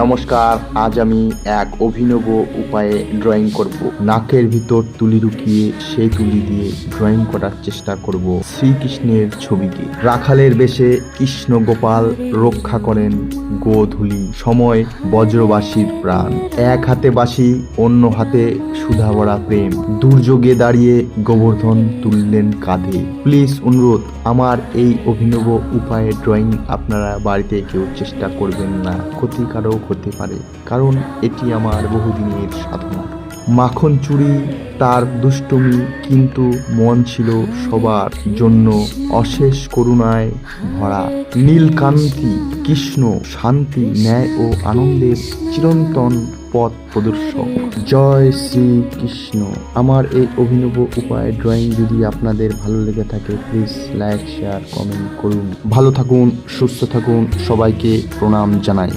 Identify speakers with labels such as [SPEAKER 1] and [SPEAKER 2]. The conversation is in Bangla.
[SPEAKER 1] নমস্কার, আজ আমি এক অভিনব উপায়ে ড্রয়িং করব। নাকের ভিতর তুলি ঢুকিয়ে সেই তুলি দিয়ে ড্রয়িং করার চেষ্টা করব শ্রীকৃষ্ণের ছবিকে। রাখালের বেশে কৃষ্ণ গোপাল রক্ষা করেন গোধূলি, সময় বজ্রবাসীর প্রাণ। এক হাতে বাসি অন্য হাতে সুধা ভরা প্রেম। দুর্যোগে দাঁড়িয়ে গোবর্ধন তুললেন কাঁধে। প্লিজ, অনুরোধ, আমার এই অভিনব উপায়ে ড্রয়িং আপনারা বাড়িতে কেউ চেষ্টা করবেন না। ক্ষতিকারক হতে পারে, কারণ এটি আমার বহুদিনের সাধনা। মাখন চুরি, তার দুষ্টুমি কিন্তু মন ছিল সবার জন্য অশেষ করুণায় ভরা। নীলকান্তি, কৃষ্ণ, শান্তি, ন্যায় ও আনন্দের চিরন্তন পথ প্রদর্শক। জয় শ্রী কৃষ্ণ আমার এই অভিনব উপায় ড্রয়িং যদি আপনাদের ভালো লেগে থাকে প্লিজ লাইক শেয়ার কমেন্ট করুন। ভালো থাকুন, সুস্থ থাকুন, সবাইকে প্রণাম জানাই।